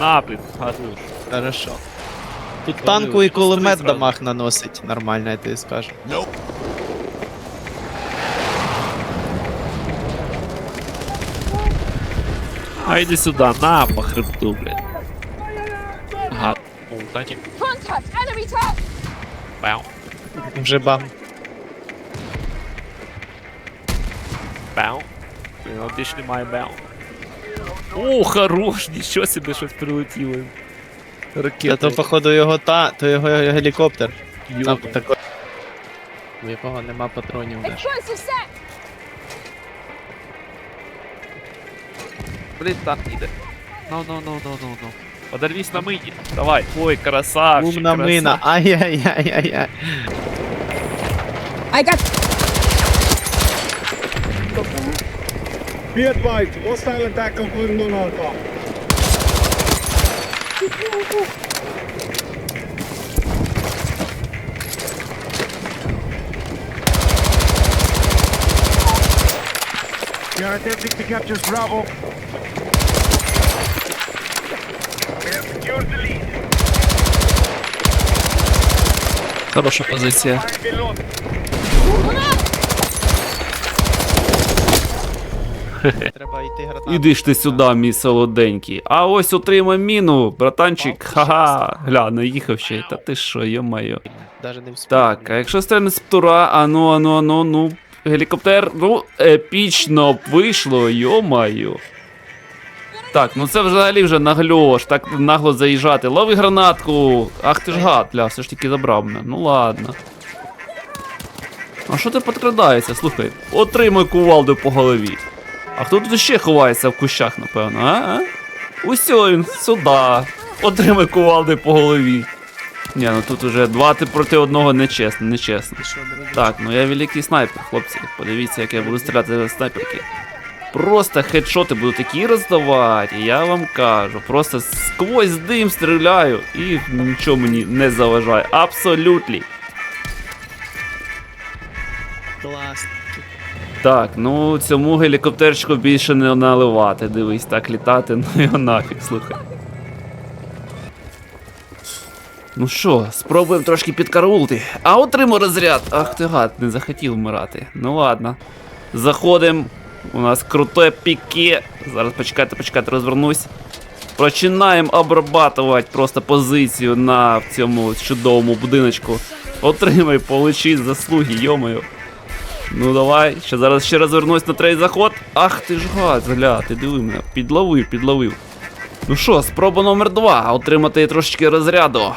Напрям, хорош. Хорошо. Тут танку і кулемет дамаг наносить. Нормально, я тобі скажу. А йди сюди, на по хребту, блядь. Ага. О, Тані. Contact! Enemy tank! Бау. Вже бам. Бау. Блін, а більш немає бау. О, хорош, нічого собі щось прилетіло. Та Ракета. то, походу, його та, то його гелікоптер. Там тако... У якого нема патронів теж. Блін, танк іде. Ну, ну, ну, ну, ну, ну. Подорвись на мині. Давай. Ой, красавчик. Умна мина. Ай-яй-яй-яй-яй. I got Be advised, hostile attack confirmed on Alpha. We are attempting to capture Bravo. We have secured the lead. Хороша позиція. Fire below. Треба йти гранату. Іди ж ти сюди, мій солоденький. А ось отримай міну, братанчик. Ха-ха. Гля, наїхав ще. Та ти що, йо-моє. Даже не вспів. Так, а якщо стрельне з птура, ану, ану, ану, ну. Гелікоптер, ну, епічно вийшло, йо-моє. Так, ну це взагалі вже нагльош, так нагло заїжджати. Лови гранатку. Ах ти ж гад, ля, все ж таки забрав мене. Ну ладно. А що ти підкрадаєшся, слухай? Отримай кувалду по голові. А хто тут ще ховається в кущах, напевно, а? Усьо він, сюди. Отримай кувалди по голові. Ні, ну тут уже два ти проти одного нечесно, нечесно. Так, ну я великий снайпер, хлопці. Подивіться, як я буду стріляти з снайперки. Просто хедшоти буду такі роздавати, я вам кажу. Просто сквозь дим стріляю і нічого мені не заважає. Абсолютно. Так, ну цьому гелікоптерчику більше не наливати. Дивись, так літати, ну його нафіг, слухай. Ну що, спробуємо трошки підкарулти. А отримав розряд. Ах ти гад, не захотів вмирати. Ну ладно. Заходимо. У нас круте піке. Зараз почекайте, почекайте, розвернусь. Починаємо обрабатувати просто позицію на цьому чудовому будиночку. Отримай, получи заслуги, йомою. Ну давай, ще зараз ще розвернусь на третій заход. Ах ти ж гад, гля, ти диви мене. Підловив, підловив. Ну що, спроба номер два. Отримати трошечки розряду.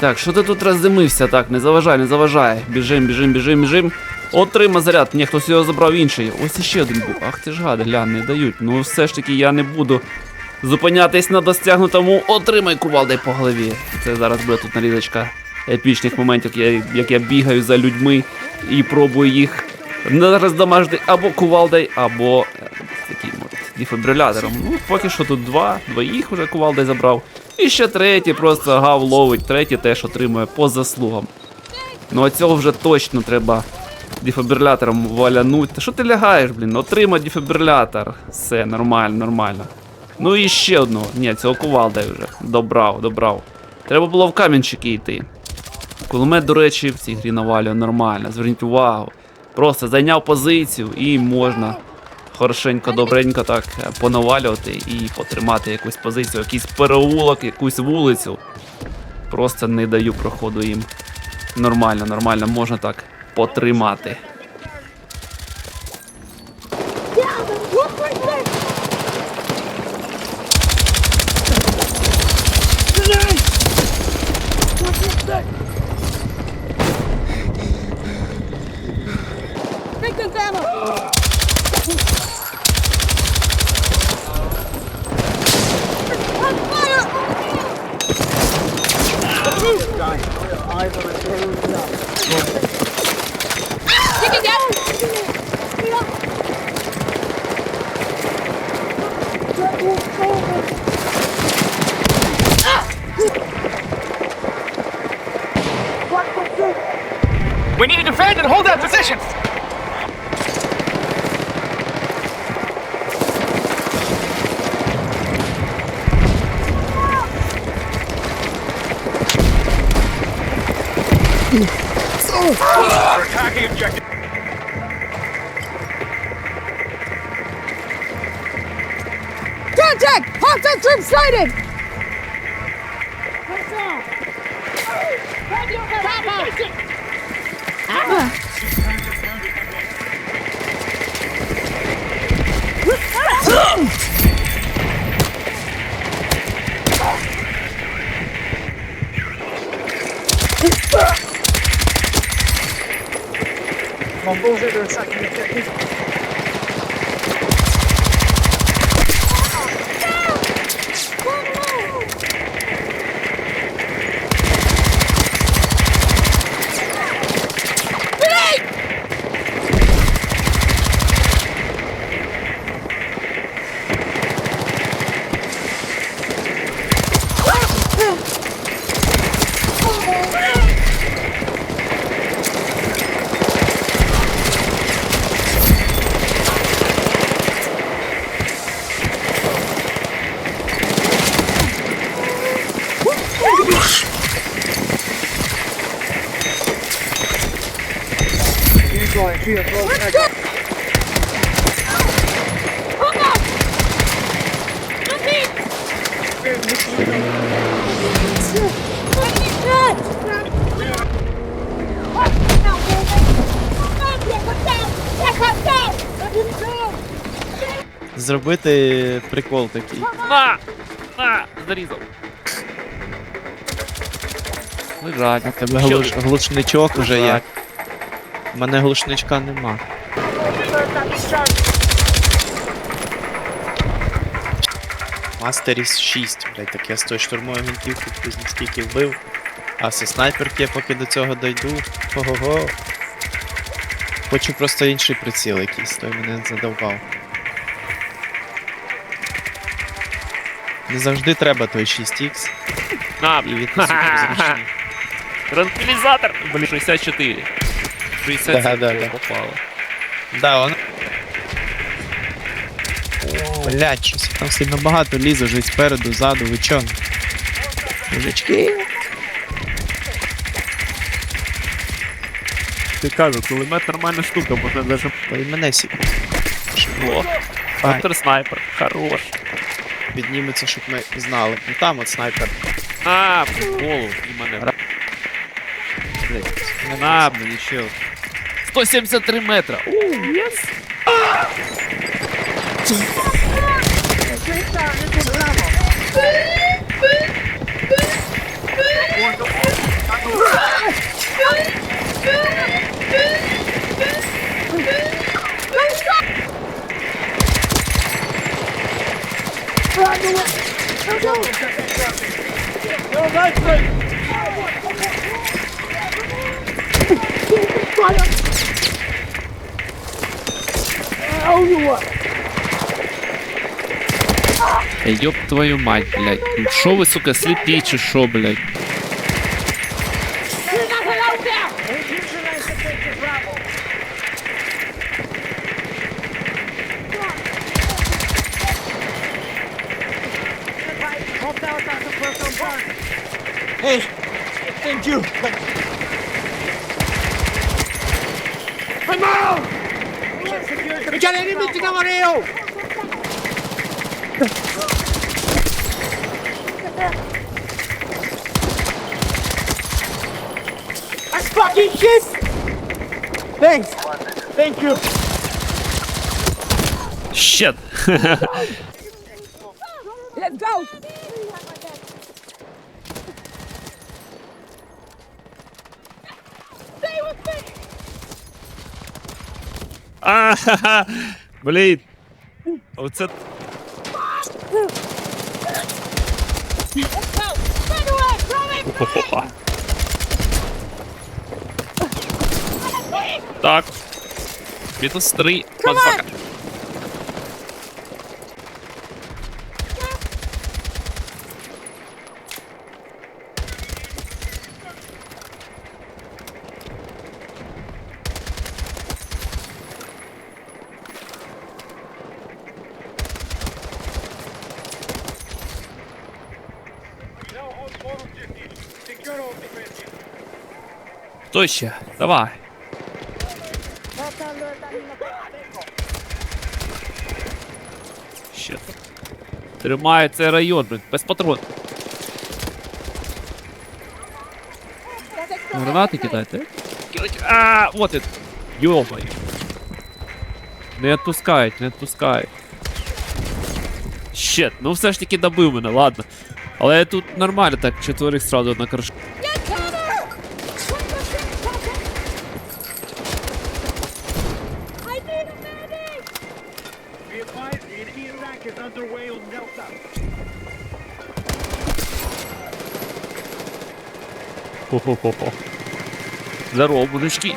Так, що ти тут роздимився? Так, не заважай, не заважай. Біжим, біжим, біжим, біжим. Отрима заряд. Ні, хтось його забрав інший. Ось іще один був. Ах ти ж гад, гля, не дають. Ну все ж таки я не буду зупинятись на достягнутому. Отримай кувалдай по голові. Це зараз буде тут нарізочка епічних моментів, як я, бігаю за людьми і пробую їх не роздамажити або кувалдай, або е, таким от дефібрилятором. Ну, поки що тут два, двоїх вже кувалдай забрав. І ще третій просто гав ловить, третій теж отримує по заслугам. Ну а цього вже точно треба дефібрилятором валянуть. Та що ти лягаєш, блін? Отримай дефібрилятор. Все, нормально, нормально. Ну і ще одного. Ні, цього кувалдай вже. Добрав, добрав. Треба було в камінчики йти. Кулемет, до речі, в цій грі навалює нормально. Зверніть увагу. Просто зайняв позицію і можна хорошенько, добренько так е, понавалювати і потримати якусь позицію, якийсь переулок, якусь вулицю. Просто не даю проходу їм. Нормально, нормально, можна так потримати. We need to defend and hold that position. Oh. We're attacking objective. Contact! Hostile troop sighted! What's up? Papa! Ah. Mon congé de 5 minutes. Going, fear, close, attack. Hold on! Repeat! Зробити прикол такий. На! На! Зарізав. Лежать. У тебе глуш... глушничок вже є. У мене глушничка нема. Мастеріс 6, блядь, так я з тої штурмової гвинтівки хтось скільки вбив. А зі снайперки, я поки до цього дойду. Ого-го. Хочу просто інший приціл якийсь, той мене задовбав. Не завжди треба той 6х На, зручний. Транквілізатор! Блін, 64. 60 Да, да, да. попало. Да, он. Блять, щось там сильно багато лізе вже спереду, ззаду, ви чо? Мужички. Ти кажу, кулемет нормальна штука, можна даже Та й мене сі. О, Ай, снайпер, хорош. підніметься, щоб ми знали. Ну там от снайпер. А, в голову, і мене. На, блін, ще. 173 метра. Ууу, єс. Ёб твою мать, блядь. Ну Шо ви, сука, сліпі чи шо, блядь? Kemal! Mücadelenin bittiğine varıyor. That's fucking shit! Thanks. Thank you. Shit. Let's go. А, ха-ха. Блін. Оце! Хо-хо-хо. Так. Мінус 3. Мазафака. Хто ще? Давай. Ще. Тримає цей район, блін, без патрон. Гранати кидайте. А, вот it. Йомай. Не відпускають, не відпускають. Щет, ну все ж таки добив мене, ладно. Але тут нормально так, четверих сразу на крышу. Be advised, the enemy attack is underway on Delta. Хо-хо-хо-хо. Здорово, alive!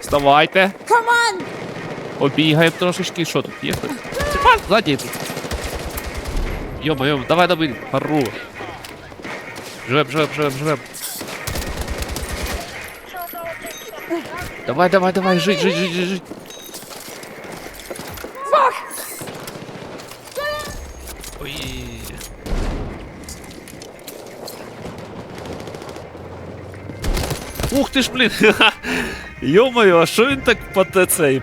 Вставайте. Come on! Обігаємо трошечки. Що тут є хтось? Степан, ззаді тут. Йома, йома, давай давай. Хорош. Жрем, жрем, жрем, жрем. Давай, давай, давай, жить, жить, жить, жить, Ух ти ж, блін. Йо-моє, а що він так по цей